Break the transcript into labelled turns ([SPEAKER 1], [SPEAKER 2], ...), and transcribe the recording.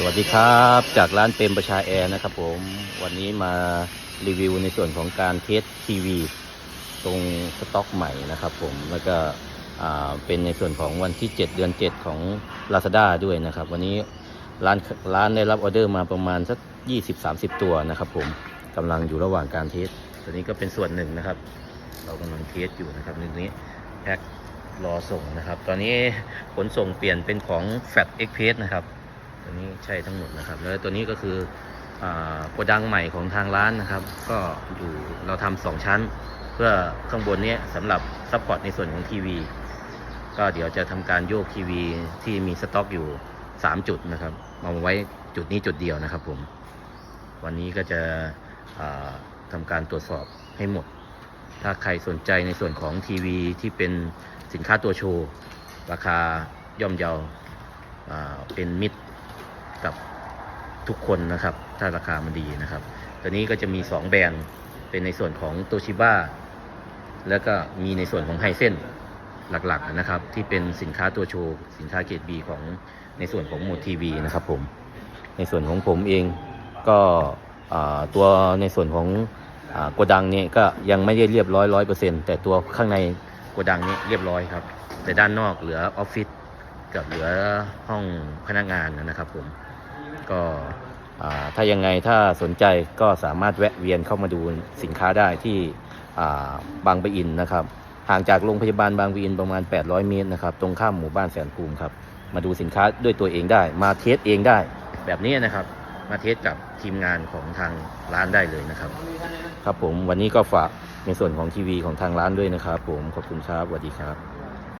[SPEAKER 1] สวัสดีครับ จากร้านเต็มประชาแอร์นะครับผมวันนี้มารีวิวในส่วนของการเทสทีวี ตรงสต็อกใหม่นะครับผมแล้วก็เป็นในส่วนของวันที่ 7 เดือน 7 ของ Lazada ด้วยนะครับ วันนี้ร้านร้านได้รับออเดอร์มาประมาณสัก 20-30 ตัวนะครับผมกำลังอยู่ระหว่างการเทสตัวนี้ก็เป็นส่วนหนึ่งนะครับ เรากำลังเทสอยู่นะครับในนี้แพ็ครอส่งนะครับ ตอนนี้ขนส่งเปลี่ยนเป็นของ Fat Express นะครับ ตัวนี้ใช่ทั้งหมดนะครับ แล้วตัวนี้ก็คืออาโกดังใหม่ของทางร้านนะครับ ก็อยู่เราทำสองชั้น เพื่อข้างบนนี้สำหรับซัพพอร์ตในส่วนของทีวีก็เดี๋ยวจะทำการโยกทีวีที่มีสต็อกอยู่ 3 จุดนะครับมาไว้จุดนี้จุดเดียวนะครับผม วันนี้ก็จะทำการตรวจสอบให้หมด ถ้าใครสนใจในส่วนของทีวีที่เป็นสินค้าตัวโชว์ ราคาย่อมเยาอ่าเป็นมิตร กับทุกคนนะครับ ถ้าราคามันดีนะครับ ตัวนี้ก็จะมี 2 แบรนด์เป็นในส่วนของโตชิบ้าแล้วก็มีในส่วนของไฮเซนหลักๆนะครับ ที่เป็นสินค้าตัวโชว์ สินค้าเกรดบีของในส่วนของโหมดทีวีนะครับผมในส่วนของผมเองก็ตัวในส่วนของโกดังเนี่ยก็ยังไม่ได้เรียบร้อยร้อยเปอร์เซ็นต์แต่ตัวข้างในโกดังนี้เรียบร้อยครับ แต่ด้านนอกเหลือออฟฟิศกับเหลือห้องพนักงานนะครับผม ก็ถ้ายังไงถ้าสนใจก็สามารถแวะเวียนเข้ามาดูสินค้าได้ที่บางปะอินนะครับ ห่างจากโรงพยาบาลบางปะอินประมาณ 800 เมตรนะครับ ตรงข้ามหมู่บ้านแสนภูมิครับ มาดูสินค้าด้วยตัวเองได้ มาเทสเองได้ แบบนี้นะครับ มาเทสกับทีมงานของทางร้านได้เลยนะครับ ครับผมวันนี้ก็ฝากในส่วนของทีวีของทางร้านด้วยนะครับ ผมขอบคุณครับสวัสดีครับ